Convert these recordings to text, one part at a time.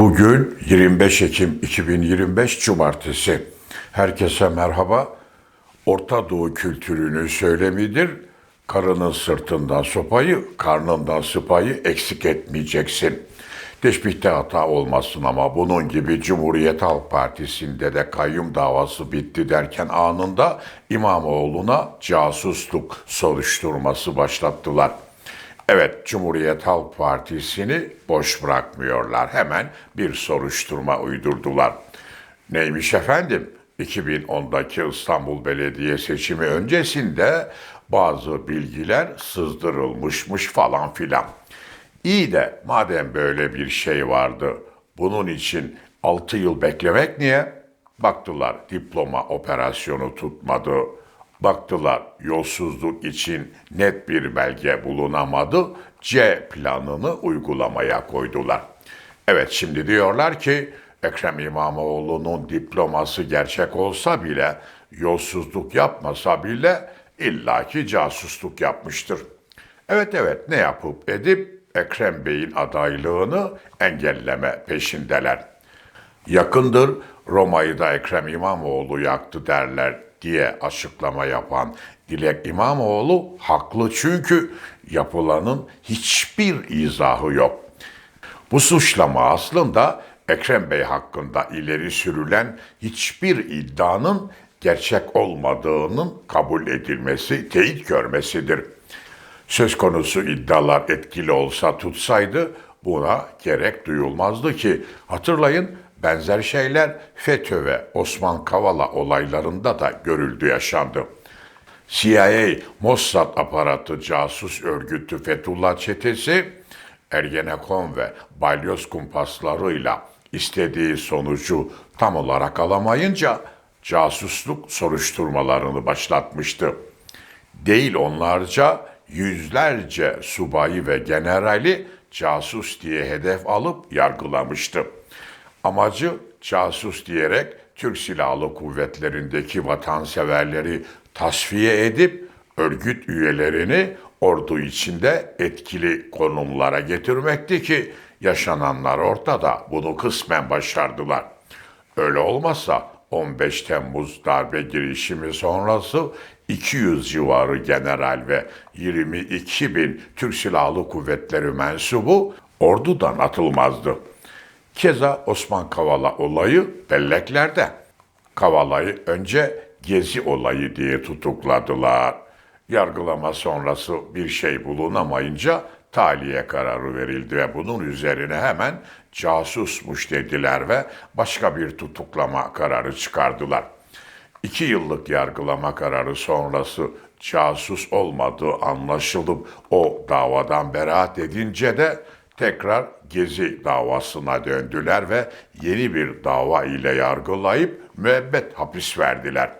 Bugün 25 Ekim 2025 Cumartesi. Herkese merhaba. Orta Doğu kültürünün söylemidir. Karının sırtından sopayı, karnından sıpayı eksik etmeyeceksin. Teşbihte hata olmasın ama bunun gibi Cumhuriyet Halk Partisi'nde de kayyum davası bitti derken anında İmamoğlu'na casusluk soruşturması başlattılar. Evet, Cumhuriyet Halk Partisi'ni boş bırakmıyorlar. Hemen bir soruşturma uydurdular. Neymiş efendim? 2010'daki İstanbul Belediye seçimi öncesinde bazı bilgiler sızdırılmışmış falan filan. İyi de madem böyle bir şey vardı, bunun için 6 yıl beklemek niye? Baktılar diploma operasyonu tutmadı. Baktılar yolsuzluk için net bir belge bulunamadı. C planını uygulamaya koydular. Evet şimdi diyorlar ki Ekrem İmamoğlu'nun diploması gerçek olsa bile, yolsuzluk yapmasa bile illaki casusluk yapmıştır. Evet evet ne yapıp edip Ekrem Bey'in adaylığını engelleme peşindeler. Yakındır Roma'yı da Ekrem İmamoğlu yaktı derler diye açıklama yapan Dilek İmamoğlu haklı çünkü yapılanın hiçbir izahı yok. Bu suçlama aslında Ekrem Bey hakkında ileri sürülen hiçbir iddianın gerçek olmadığının kabul edilmesi, teyit görmesidir. Söz konusu iddialar etkili olsa tutsaydı buna gerek duyulmazdı ki hatırlayın benzer şeyler FETÖ ve Osman Kavala olaylarında da görüldü yaşandı. CIA, Mossad aparatı casus örgütü Fethullah çetesi Ergenekon ve balyoz kumpaslarıyla istediği sonucu tam olarak alamayınca casusluk soruşturmalarını başlatmıştı. Değil onlarca yüzlerce subayı ve generali casus diye hedef alıp yargılamıştı. Amacı casus diyerek Türk Silahlı Kuvvetleri'ndeki vatanseverleri tasfiye edip örgüt üyelerini ordu içinde etkili konumlara getirmekti ki yaşananlar ortada bunu kısmen başardılar. Öyle olmasa 15 Temmuz darbe girişimi sonrası 200 civarı general ve 22 bin Türk Silahlı Kuvvetleri mensubu ordudan atılmazdı. Keza Osman Kavala olayı belleklerde. Kavala'yı önce Gezi olayı diye tutukladılar. Yargılama sonrası bir şey bulunamayınca tahliye kararı verildi ve bunun üzerine hemen casusmuş dediler ve başka bir tutuklama kararı çıkardılar. İki yıllık yargılama kararı sonrası casus olmadığı anlaşılıp o davadan beraat edince de tekrar Gezi davasına döndüler ve yeni bir dava ile yargılayıp müebbet hapis verdiler.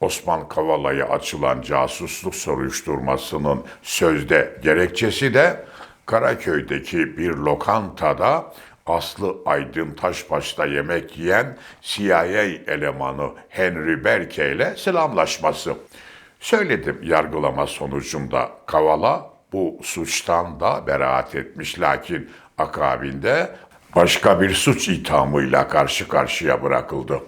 Osman Kavala'ya açılan casusluk soruşturmasının sözde gerekçesi de Karaköy'deki bir lokantada Aslı Aydın Taşbaş'ta yemek yiyen CIA elemanı Henry Berke ile selamlaşması. Söyledim yargılama sonucunda Kavala bu suçtan da beraat etmiş lakin akabinde başka bir suç ithamıyla karşı karşıya bırakıldı.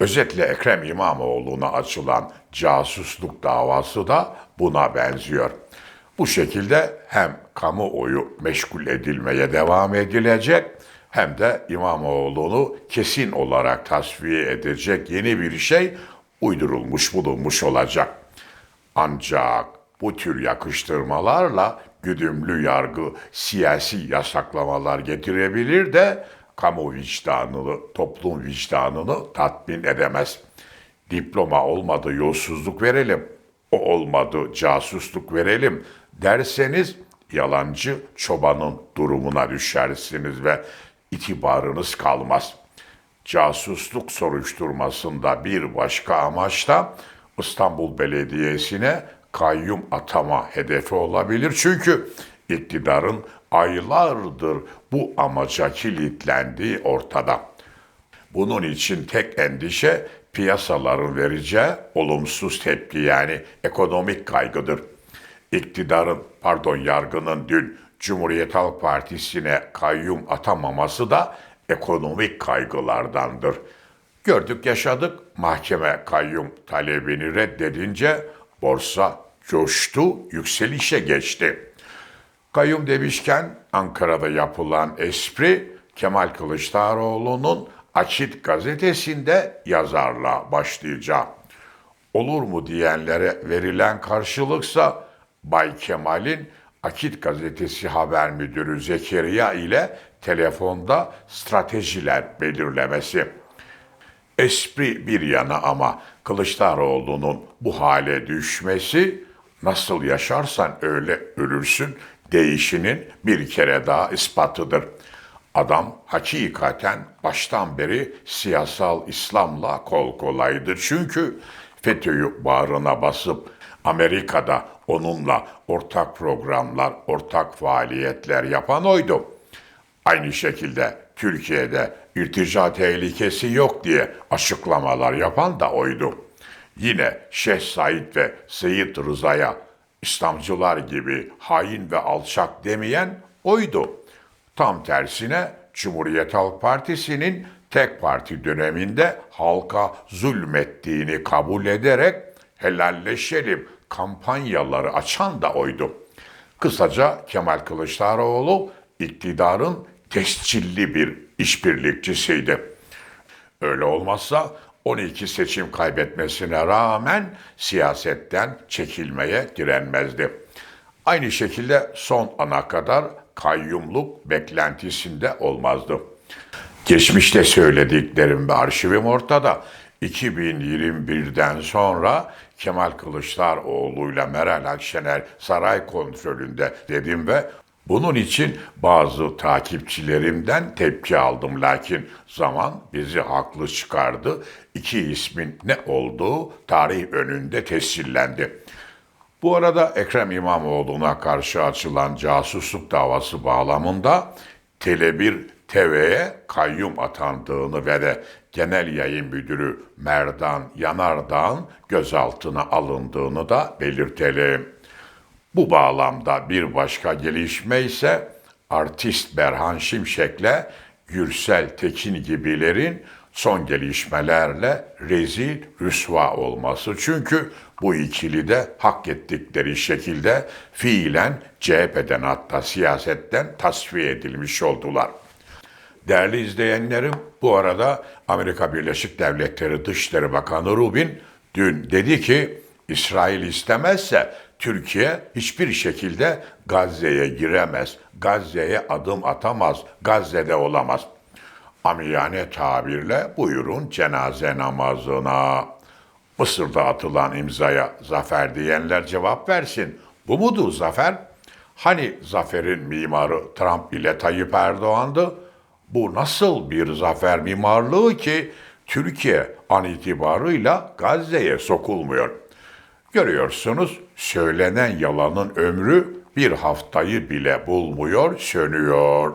Özetle Ekrem İmamoğlu'na açılan casusluk davası da buna benziyor. Bu şekilde hem kamuoyu meşgul edilmeye devam edilecek hem de İmamoğlu'nu kesin olarak tasfiye edecek yeni bir şey uydurulmuş bulunmuş olacak. Ancak bu tür yakıştırmalarla güdümlü yargı siyasi yasaklamalar getirebilir de kamu vicdanını, toplum vicdanını tatmin edemez. Diploma olmadı yolsuzluk verelim, o olmadı casusluk verelim derseniz yalancı çobanın durumuna düşersiniz ve itibarınız kalmaz. Casusluk soruşturmasında bir başka amaç da İstanbul Belediyesi'ne kayyum atama hedefi olabilir. Çünkü iktidarın aylardır bu amaca kilitlendiği ortada. Bunun için tek endişe piyasaların vereceği olumsuz tepki yani ekonomik kaygıdır. İktidarın, pardon yargının dün Cumhuriyet Halk Partisi'ne kayyum atamaması da ekonomik kaygılardandır. Gördük yaşadık mahkeme kayyum talebini reddedince borsa coştu, yükselişe geçti. Kayyum demişken Ankara'da yapılan espri Kemal Kılıçdaroğlu'nun Açit gazetesinde yazarla başlayacağım. Olur mu diyenlere verilen karşılıksa Bay Kemal'in Akit gazetesi haber müdürü Zekeriya ile telefonda stratejiler belirlemesi. Espri bir yana ama Kılıçdaroğlu'nun bu hale düşmesi nasıl yaşarsan öyle ölürsün değişinin bir kere daha ispatıdır. Adam hakikaten baştan beri siyasal İslam'la kol kolaydı. Çünkü FETÖ'yü bağrına basıp Amerika'da onunla ortak programlar, ortak faaliyetler yapan oydu. Aynı şekilde Türkiye'de irtica tehlikesi yok diye açıklamalar yapan da oydu. Yine Şeyh Said ve Seyit Rıza'ya İslamcılar gibi hain ve alçak demeyen oydu. Tam tersine Cumhuriyet Halk Partisi'nin tek parti döneminde halka zulmettiğini kabul ederek helalleşelim kampanyaları açan da oydu. Kısaca Kemal Kılıçdaroğlu iktidarın tescilli bir işbirlikçisiydi. Öyle olmazsa 12 seçim kaybetmesine rağmen siyasetten çekilmeye direnmezdi. Aynı şekilde son ana kadar kayyumluk beklentisinde olmazdı. Geçmişte söylediklerim ve arşivim ortada. 2021'den sonra Kemal Kılıçdaroğlu ile Meral Akşener saray kontrolünde dedim ve bunun için bazı takipçilerimden tepki aldım lakin zaman bizi haklı çıkardı. İki ismin ne olduğu tarih önünde tescillendi. Bu arada Ekrem İmamoğlu'na karşı açılan casusluk davası bağlamında Tele1 TV'ye kayyum atandığını ve de Genel Yayın Müdürü Merdan Yanardağ'ın gözaltına alındığını da belirtelim. Bu bağlamda bir başka gelişme ise artist Berhan Şimşek'le Gürsel Tekin gibilerin son gelişmelerle rezil rüsva olması. Çünkü bu ikili de hak ettikleri şekilde fiilen CHP'den hatta siyasetten tasfiye edilmiş oldular. Değerli izleyenlerim, bu arada Amerika Birleşik Devletleri Dışişleri Bakanı Rubin dün dedi ki İsrail istemezse Türkiye hiçbir şekilde Gazze'ye giremez, Gazze'ye adım atamaz, Gazze'de olamaz. Amiyane tabirle buyurun cenaze namazına. Mısır'da atılan imzaya zafer diyenler cevap versin. Bu mudur zafer? Hani zaferin mimarı Trump ile Tayyip Erdoğan'dı? Bu nasıl bir zafer mimarlığı ki Türkiye an itibarıyla Gazze'ye sokulmuyor? Görüyorsunuz söylenen yalanın ömrü bir haftayı bile bulmuyor, sönüyor.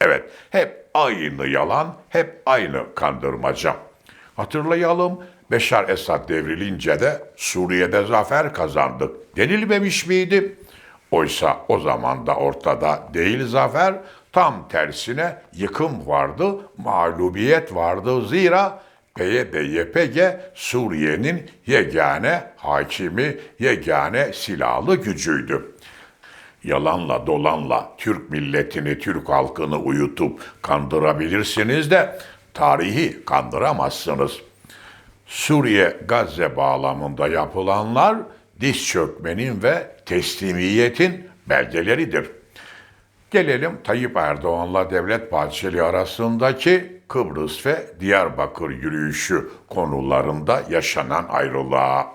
Evet, hep aynı yalan, hep aynı kandırmaca. Hatırlayalım, Beşar Esad devrilince de Suriye'de zafer kazandık denilmemiş miydi? Oysa o zaman da ortada değil zafer, tam tersine yıkım vardı, mağlubiyet vardı. Zira PYD, YPG Suriye'nin yegane hakimi, yegane silahlı gücüydü. Yalanla dolanla Türk milletini, Türk halkını uyutup kandırabilirsiniz de tarihi kandıramazsınız. Suriye Gazze bağlamında yapılanlar diz çökmenin ve teslimiyetin belgeleridir. Gelelim Tayyip Erdoğan'la Devlet Bahçeli arasındaki Kıbrıs ve Diyarbakır yürüyüşü konularında yaşanan ayrılığa.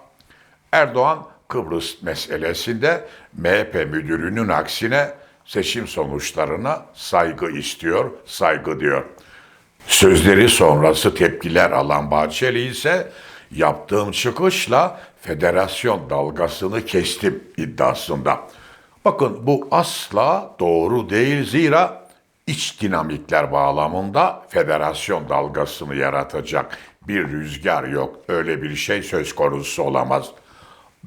Erdoğan Kıbrıs meselesinde MHP müdürünün aksine seçim sonuçlarına saygı istiyor, saygı diyor. Sözleri sonrası tepkiler alan Bahçeli ise yaptığım çıkışla federasyon dalgasını kestim iddiasında. Bakın bu asla doğru değil zira iç dinamikler bağlamında federasyon dalgasını yaratacak bir rüzgar yok. Öyle bir şey söz konusu olamaz.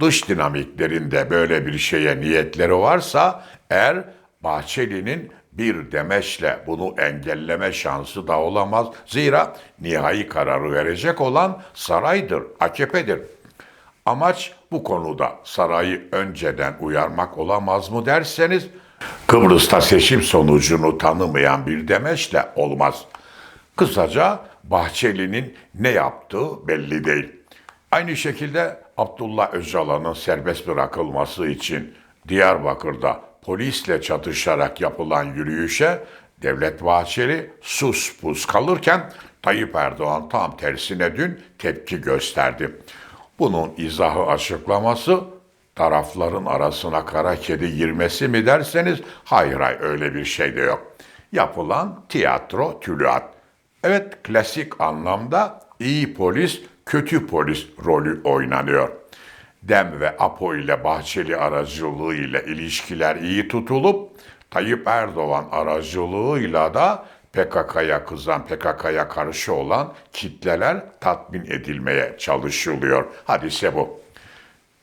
Dış dinamiklerinde böyle bir şeye niyetleri varsa eğer Bahçeli'nin bir demeçle bunu engelleme şansı da olamaz. Zira nihai kararı verecek olan saraydır, AKP'dir. Amaç bu konuda sarayı önceden uyarmak olamaz mı derseniz, Kıbrıs'ta seçim sonucunu tanımayan bir demeçle olmaz. Kısaca Bahçeli'nin ne yaptığı belli değil. Aynı şekilde Abdullah Öcalan'ın serbest bırakılması için Diyarbakır'da polisle çatışarak yapılan yürüyüşe Devlet Bahçeli sus pus kalırken Tayyip Erdoğan tam tersine dün tepki gösterdi. Bunun izahı açıklaması tarafların arasına kara kedi girmesi mi derseniz hayır hayır öyle bir şey de yok. Yapılan tiyatro tülyat. Evet klasik anlamda iyi polis kötü polis rolü oynanıyor. Dem ve Apo ile Bahçeli aracılığı ile ilişkiler iyi tutulup Tayyip Erdoğan aracılığıyla da PKK'ya kızan, PKK'ya karşı olan kitleler tatmin edilmeye çalışılıyor. Hadise bu.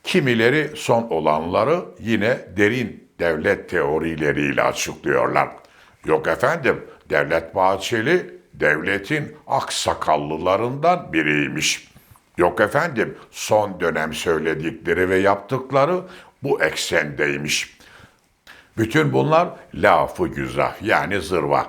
Kimileri son olanları yine derin devlet teorileriyle açıklıyorlar. Yok efendim, Devlet Bahçeli devletin aksakallılarından biriymiş. Yok efendim, son dönem söyledikleri ve yaptıkları bu eksendeymiş. Bütün bunlar lafı güzel yani zırva.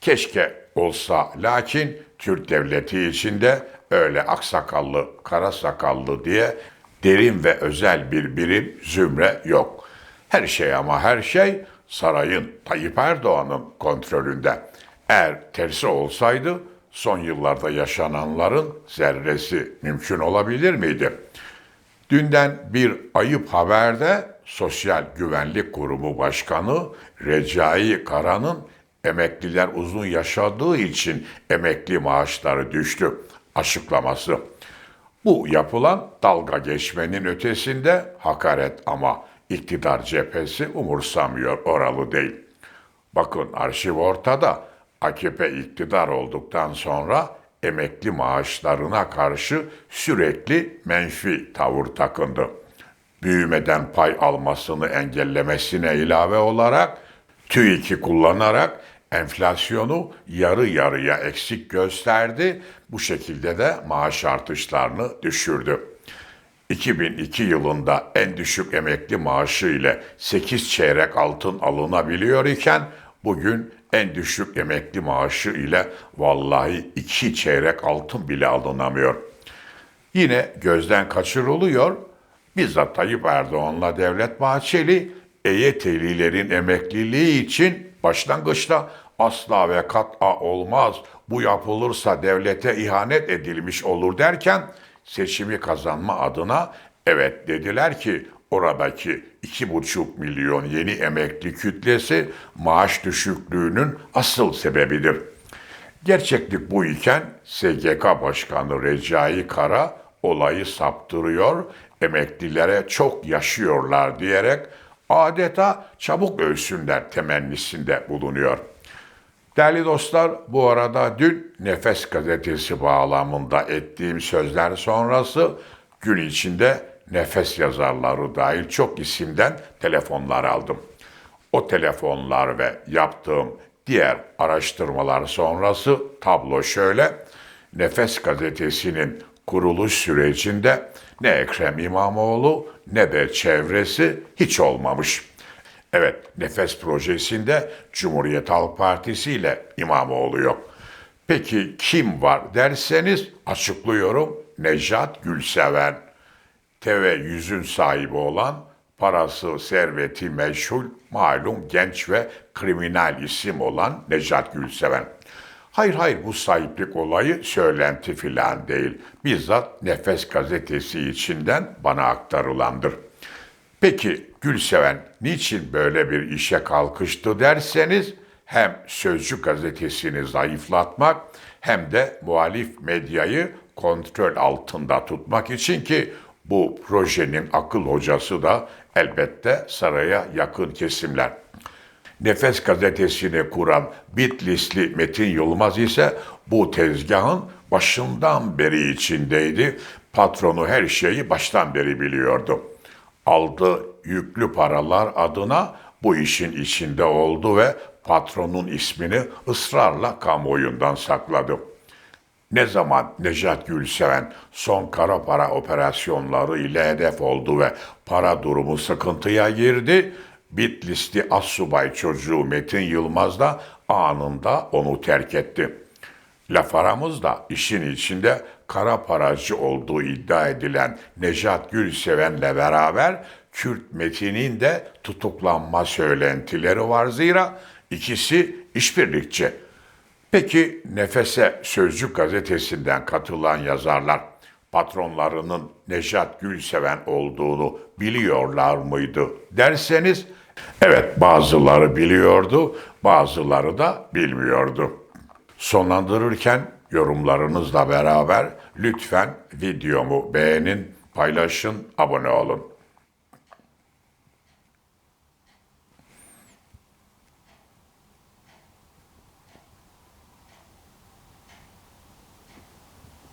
Keşke olsa lakin Türk devleti içinde öyle aksakallı, kara sakallı diye derin ve özel bir birim zümre yok. Her şey ama her şey sarayın Tayyip Erdoğan'ın kontrolünde. Eğer tersi olsaydı son yıllarda yaşananların zerresi mümkün olabilir miydi? Dünden bir ayıp haberde Sosyal Güvenlik Kurumu Başkanı Recai Kara'nın emekliler uzun yaşadığı için emekli maaşları düştü açıklaması. Bu yapılan dalga geçmenin ötesinde hakaret ama iktidar cephesi umursamıyor oralı değil. Bakın arşiv ortada. AKP iktidar olduktan sonra emekli maaşlarına karşı sürekli menfi tavır takındı. Büyümeden pay almasını engellemesine ilave olarak TÜİK'i kullanarak enflasyonu yarı yarıya eksik gösterdi. Bu şekilde de maaş artışlarını düşürdü. 2002 yılında en düşük emekli maaşı ile 8 çeyrek altın alınabiliyor iken bugün en düşük emekli maaşı ile vallahi 2 çeyrek altın bile alınamıyor. Yine gözden kaçırılıyor. Bizzat Tayyip Erdoğan'la Devlet Bahçeli EYT'lilerin emekliliği için başlangıçta asla ve kat'a olmaz. Bu yapılırsa devlete ihanet edilmiş olur derken seçimi kazanma adına evet dediler ki oradaki iki buçuk milyon yeni emekli kütlesi maaş düşüklüğünün asıl sebebidir. Gerçeklik bu iken SGK Başkanı Recai Kara olayı saptırıyor, emeklilere çok yaşıyorlar diyerek adeta çabuk ölsünler temennisinde bulunuyor. Değerli dostlar, bu arada dün Nefes gazetesi bağlamında ettiğim sözler sonrası gün içinde Nefes yazarları dahil çok isimden telefonlar aldım. O telefonlar ve yaptığım diğer araştırmalar sonrası tablo şöyle. Nefes gazetesinin kuruluş sürecinde ne Ekrem İmamoğlu ne de çevresi hiç olmamış. Evet, Nefes projesinde Cumhuriyet Halk Partisi ile İmamoğlu yok. Peki kim var derseniz açıklıyorum Nejat Gülseven. TV yüzün sahibi olan parası, serveti meşhur, malum genç ve kriminal isim olan Nejat Gülseven. Hayır hayır bu sahiplik olayı söylenti filan değil. Bizzat Nefes gazetesi içinden bana aktarılandır. Peki Gülseven niçin böyle bir işe kalkıştı derseniz hem Sözcü gazetesini zayıflatmak hem de muhalif medyayı kontrol altında tutmak için ki bu projenin akıl hocası da elbette saraya yakın kesimler. Nefes gazetesini kuran Bitlisli Metin Yılmaz ise bu tezgahın başından beri içindeydi. Patronu her şeyi baştan beri biliyordu. Aldı yüklü paralar adına bu işin içinde oldu ve patronun ismini ısrarla kamuoyundan sakladı. Ne zaman Nejat Gülseven son kara para operasyonları ile hedef oldu ve para durumu sıkıntıya girdi, Bitlisli assubay çocuğu Metin Yılmaz da anında onu terk etti. Laf aramızda işin içinde kara paracı olduğu iddia edilen Nejat Gülseven'le beraber Kürt Metin'in de tutuklanma söylentileri var zira ikisi işbirlikçi. Peki Nefes'e Sözcük gazetesinden katılan yazarlar patronlarının Nejat Gülseven olduğunu biliyorlar mıydı derseniz evet bazıları biliyordu bazıları da bilmiyordu. Sonlandırırken yorumlarınızla beraber lütfen videomu beğenin, paylaşın, abone olun.